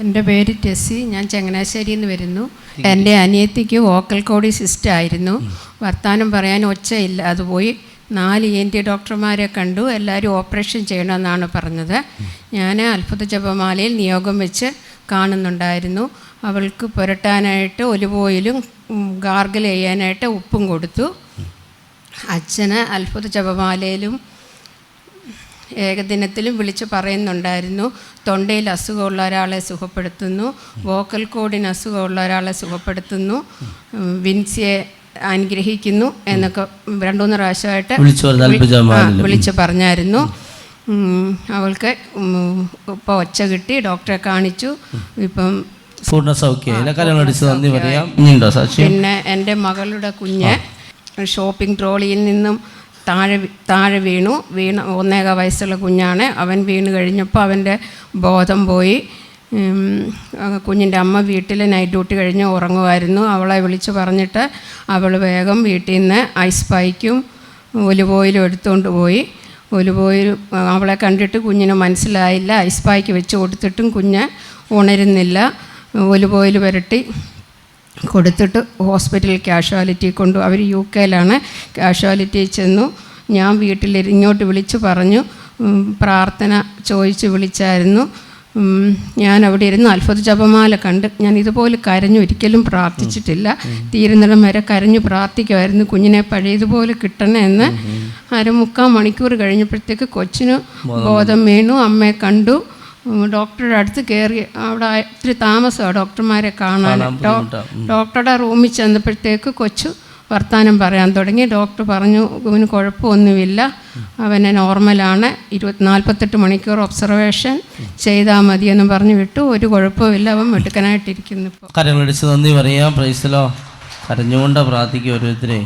എന്റെ പേര് ടെസ്സി ഞാൻ ചങ്ങനാശ്ശേരിയിൽ നിന്ന് വരുന്നു. എന്റെ അനിയത്തിക്ക് വോക്കൽ കോഡി സിസ്റ്റ് ആയിരുന്നു. വർത്തമാനം പറയാൻ ഒച്ചയില്ല. അത് പോയി നാല് ഇ എൻ ടി ഡോക്ടർമാരെ കണ്ടു. എല്ലാവരും ഓപ്പറേഷൻ ചെയ്യണമെന്നാണ് പറഞ്ഞത്. ഞാൻ അത്ഭുത ജപമാലയിൽ നിയോഗം വെച്ച് കാണുന്നുണ്ടായിരുന്നു. അവൾക്ക് പുരട്ടാനായിട്ട് ഒലിവ് ഓയിലും ഗാർഗിൾ ചെയ്യാനായിട്ട് ഉപ്പും കൊടുത്തു. അച്ഛന് അത്ഭുത ജപമാലയിലും ഏകദിനത്തിലും വിളിച്ച് പറയുന്നുണ്ടായിരുന്നു തൊണ്ടയിൽ അസുഖമുള്ള ഒരാളെ സുഖപ്പെടുത്തുന്നു വോക്കൽ കോഡിന് അസുഖമുള്ള ഒരാളെ സുഖപ്പെടുത്തുന്നു വിൻസിയെ അനുഗ്രഹിക്കുന്നു എന്നൊക്കെ രണ്ടുമൂന്ന് പ്രാവശ്യമായിട്ട് വിളിച്ചു പറഞ്ഞായിരുന്നു. അവൾക്ക് ഇപ്പോൾ ഒച്ച കിട്ടി ഡോക്ടറെ കാണിച്ചു. ഇപ്പം പൂർണ നന്ദി പറയാം. പിന്നെ എന്റെ മകളുടെ കുഞ്ഞ് ഷോപ്പിംഗ് ട്രോളിയിൽ നിന്നും താഴെ താഴെ വീണു. വീണ് ഒന്നേക വയസ്സുള്ള കുഞ്ഞാണ്. അവൻ വീണ് കഴിഞ്ഞപ്പോൾ അവന്റെ ബോധം പോയി. കുഞ്ഞിന്റെ അമ്മ വീട്ടിൽ നൈറ്റ് ഡ്യൂട്ടി കഴിഞ്ഞ് ഉറങ്ങുമായിരുന്നു. അവളെ വിളിച്ച് പറഞ്ഞിട്ട് അവൾ വേഗം വീട്ടിൽ നിന്ന് ഐസ് പൈക്കും ഒലുപോയിലും എടുത്തുകൊണ്ട് പോയി. ഒലുപോയിൽ അവളെ കണ്ടിട്ട് കുഞ്ഞിന് മനസ്സിലായില്ല. ഐസ് പായ്ക്ക് വെച്ച് കൊടുത്തിട്ടും കുഞ്ഞ് ഉണരുന്നില്ല. ഒലുപോയിൽ പുരട്ടി. കൊടുത്തിട്ട് ഹോസ്പിറ്റലിൽ കാഷ്വാലിറ്റി കൊണ്ടു. അവർ യു കെയിലാണ്. കാഷ്വാലിറ്റി ചെന്നു. ഞാൻ വീട്ടിൽ ഇങ്ങോട്ട് വിളിച്ചു പറഞ്ഞു. പ്രാർത്ഥന ചോദിച്ച് വിളിച്ചായിരുന്നു. ഞാൻ അവിടെ ഇരുന്ന്. അത്ഭുത ജപമാല കണ്ട് ഞാൻ ഇതുപോലെ കരഞ്ഞു. ഒരിക്കലും പ്രാർത്ഥിച്ചിട്ടില്ല. തീരുന്നിടം വരെ കരഞ്ഞു പ്രാർത്ഥിക്കുമായിരുന്നു. കുഞ്ഞിനെ പഴയതുപോലെ കിട്ടണമെന്ന് അരമുക്കാൽ മണിക്കൂർ കഴിഞ്ഞപ്പോഴത്തേക്ക് കൊച്ചിന് ബോധം വീണു. അമ്മയെ കണ്ടു. ഡോക്ടറുടെ അടുത്ത് കയറി അവിടെ ഇത്തിരി താമസമാണ് ഡോക്ടർമാരെ കാണാൻ. ഡോക്ടറുടെ റൂമിൽ ചെന്നപ്പോഴത്തേക്ക് കൊച്ചു വർത്തമാനം പറയാൻ തുടങ്ങി. ഡോക്ടർ പറഞ്ഞു ഇവന് കുഴപ്പമൊന്നുമില്ല. അവനെ നോർമലാണ്. ഇരുപത്തി നാൽപ്പത്തെട്ട് മണിക്കൂർ ഒബ്സർവേഷൻ ചെയ്താൽ മതിയെന്ന് പറഞ്ഞു വിട്ടു. ഒരു കുഴപ്പമില്ല അവൻ ഇപ്പോൾ കരങ്ങൾ അടിച്ച് നന്ദി പറയാം. പ്രൈസലോ. കരഞ്ഞുകൊണ്ട് പ്രാർത്ഥിക്കും ഓരോരുത്തരെ